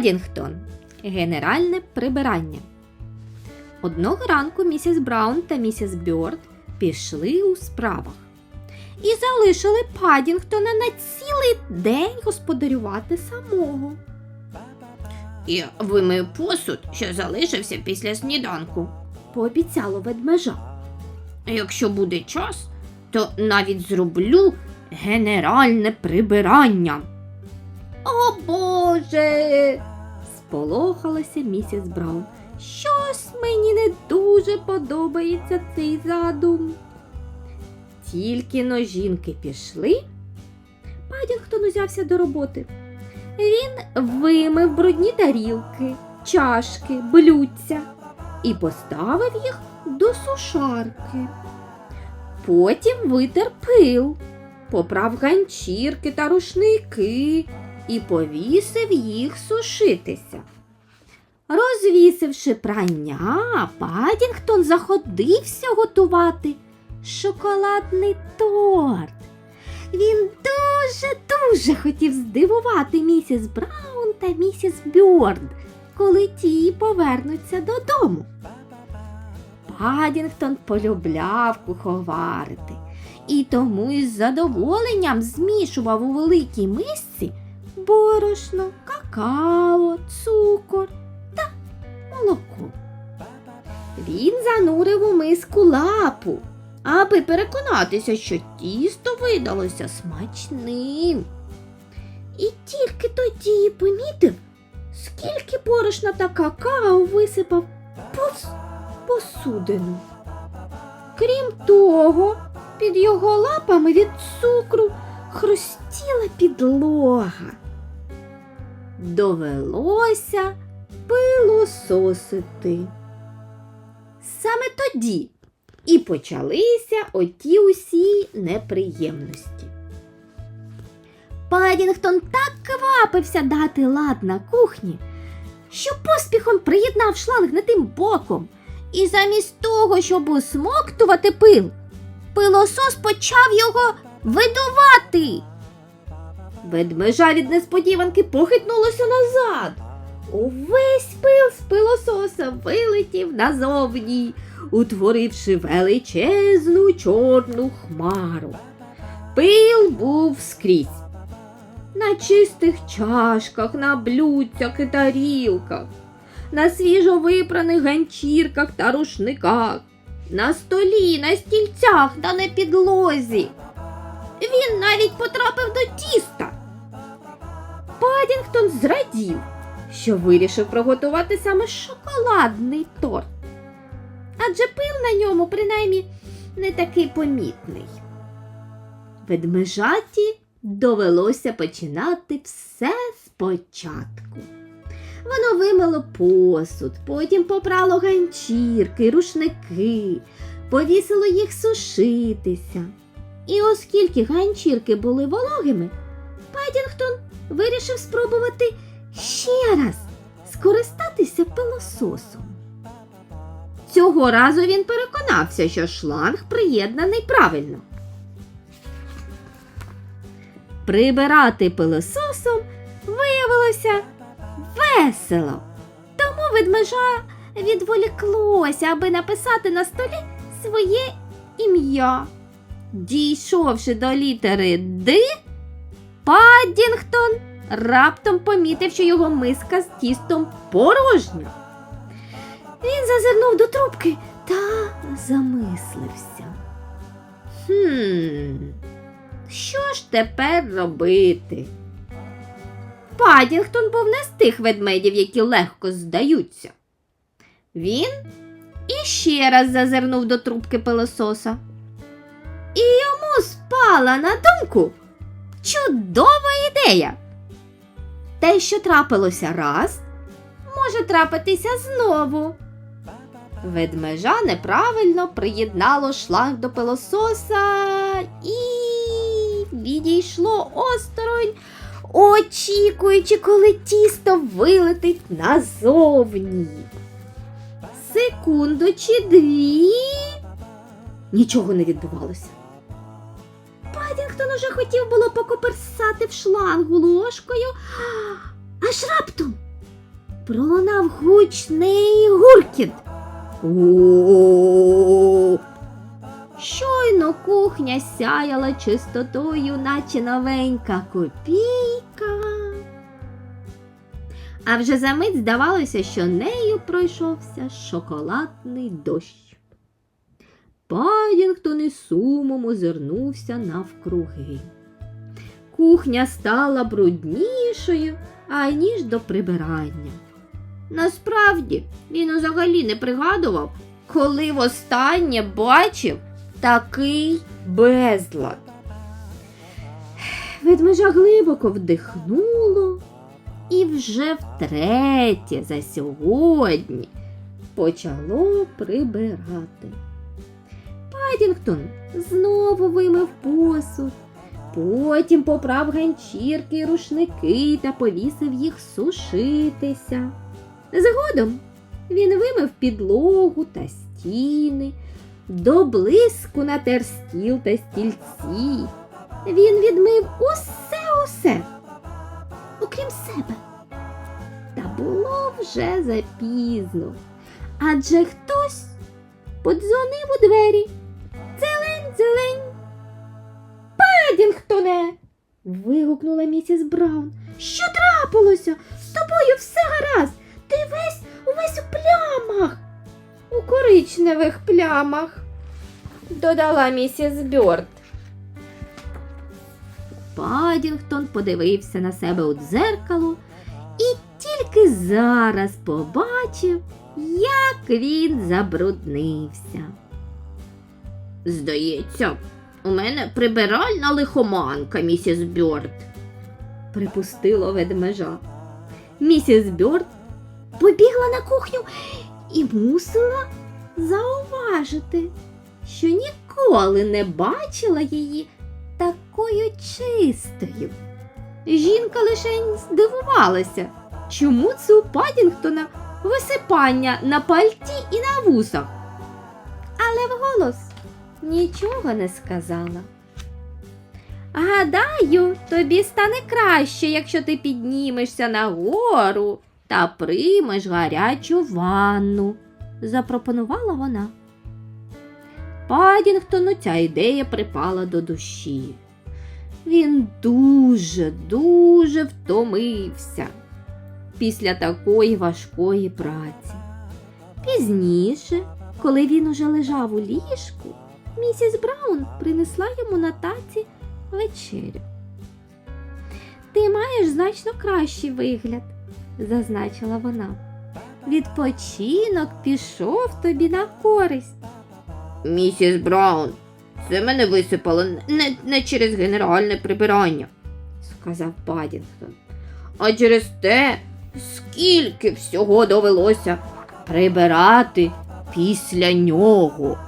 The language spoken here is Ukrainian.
Падінгтон. Генеральне прибирання. Одного ранку місіс Браун та місіс Бьорд пішли у справах і залишили Падінгтона на цілий день господарювати самого. Я вимию посуд, що залишився після сніданку. Пообіцяло ведмежа. Якщо буде час, то навіть зроблю генеральне прибирання. О Боже. сполохалася місіс Браун. Щось мені не дуже подобається цей задум. Тільки но жінки пішли, Падінгтон узявся до роботи. Він вимив брудні тарілки, чашки, блюдця і поставив їх до сушарки. Потім витер пил, поправ ганчірки та рушники і повісив їх сушитися. Розвісивши прання, Падінгтон заходився готувати шоколадний торт. Він дуже-дуже хотів здивувати місіс Браун та місіс Бьорд, коли ті повернуться додому. Падінгтон полюбляв куховарити і тому із задоволенням змішував у великій мисці борошно, какао, цукор та молоко. Він занурив у миску лапу, аби переконатися, що тісто видалося смачним. І тільки тоді помітив, скільки борошна та какао висипав повз посудину. Крім того, під його лапами від цукру хрустіла підлога. Довелося пилососити. Саме тоді і почалися оті усі неприємності. Падінгтон так квапився дати лад на кухні, що поспіхом приєднав шланг не тим боком, і замість того, щоб усмоктувати пил, пилосос почав його видувати. Ведмежа від несподіванки похитнулося назад. Увесь пил з пилососа вилетів назовні, утворивши величезну чорну хмару. Пил був скрізь. На чистих чашках, на блюдцях і тарілках, на свіжо випраних ганчірках та рушниках, на столі, на стільцях та на підлозі. Він навіть потрапив до тіста. Падінгтон зрадів, що вирішив приготувати саме шоколадний торт. Адже пил на ньому, принаймні, не такий помітний. Ведмежаті довелося починати все спочатку. Воно вимило посуд, потім попрало ганчірки, рушники, повісило їх сушитися. І оскільки ганчірки були вологими, Падінгтон вирішив спробувати ще раз скористатися пилососом. Цього разу він переконався, що шланг приєднаний правильно. Прибирати пилососом виявилося весело. Тому ведмежа відволіклося, аби написати на столі своє ім'я. Дійшовши до літери Д, Паддінгтон раптом помітив, що його миска з тістом порожня. Він зазирнув до трубки та замислився. Хм, що ж тепер робити? Падінгтон був не з тих ведмедів, які легко здаються. Він іще раз зазирнув до трубки пилососа. І йому спала на думку чудова ідея. Те, що трапилося раз, може трапитися знову. Ведмежа неправильно приєднало шланг до пилососа і відійшло осторонь, очікуючи, коли тісто вилетить назовні. Секунду чи дві. Нічого не відбувалося. Падінгтон уже хотів було покоперсати в шлангу ложкою, аж раптом пролунав гучний гуркіт. Щойно кухня сяяла чистотою, наче новенька копійка. А вже за мить здавалося, що нею пройшовся шоколадний дощ. Падінгтон із сумом озирнувся навкруги. Кухня стала бруднішою, аніж до прибирання. Насправді він взагалі не пригадував, коли востаннє бачив такий безлад. Ведмежа глибоко вдихнуло і вже втретє за сьогодні почало прибирати. Падінгтон знову вимив посуд, потім поправ ганчірки й рушники та повісив їх сушитися. Згодом він вимив підлогу та стіни, до блиску натер стіл та стільці. Він відмив усе усе, окрім себе. Та було вже запізно. Адже хтось подзвонив у двері. Зелень. Падінгтоне. вигукнула місіс Браун. Що трапилося? З тобою все гаразд. Ти весь увесь у плямах. У коричневих плямах, додала місіс Бьорд. Падінгтон подивився на себе у дзеркало і тільки зараз побачив, як він забруднився. Здається, у мене прибиральна лихоманка, місіс Бьорд. припустило ведмежа. Місіс Бьорд побігла на кухню і мусила зауважити, що ніколи не бачила її такою чистою. Жінка лише здивувалася, чому це у Падінгтона висипання на пальті і на вусах. Але вголос нічого не сказала. Гадаю, тобі стане краще, якщо ти піднімешся нагору та приймеш гарячу ванну, запропонувала вона. Падінгтону ця ідея припала до душі. Він дуже, дуже втомився після такої важкої праці. Пізніше, коли він уже лежав у ліжку, місіс Браун принесла йому на таці вечерю. Ти маєш значно кращий вигляд, зазначила вона. Відпочинок пішов тобі на користь. Місіс Браун, це мене висипало не, не через генеральне прибирання, сказав Падінгтон. а через те, скільки всього довелося прибирати після нього.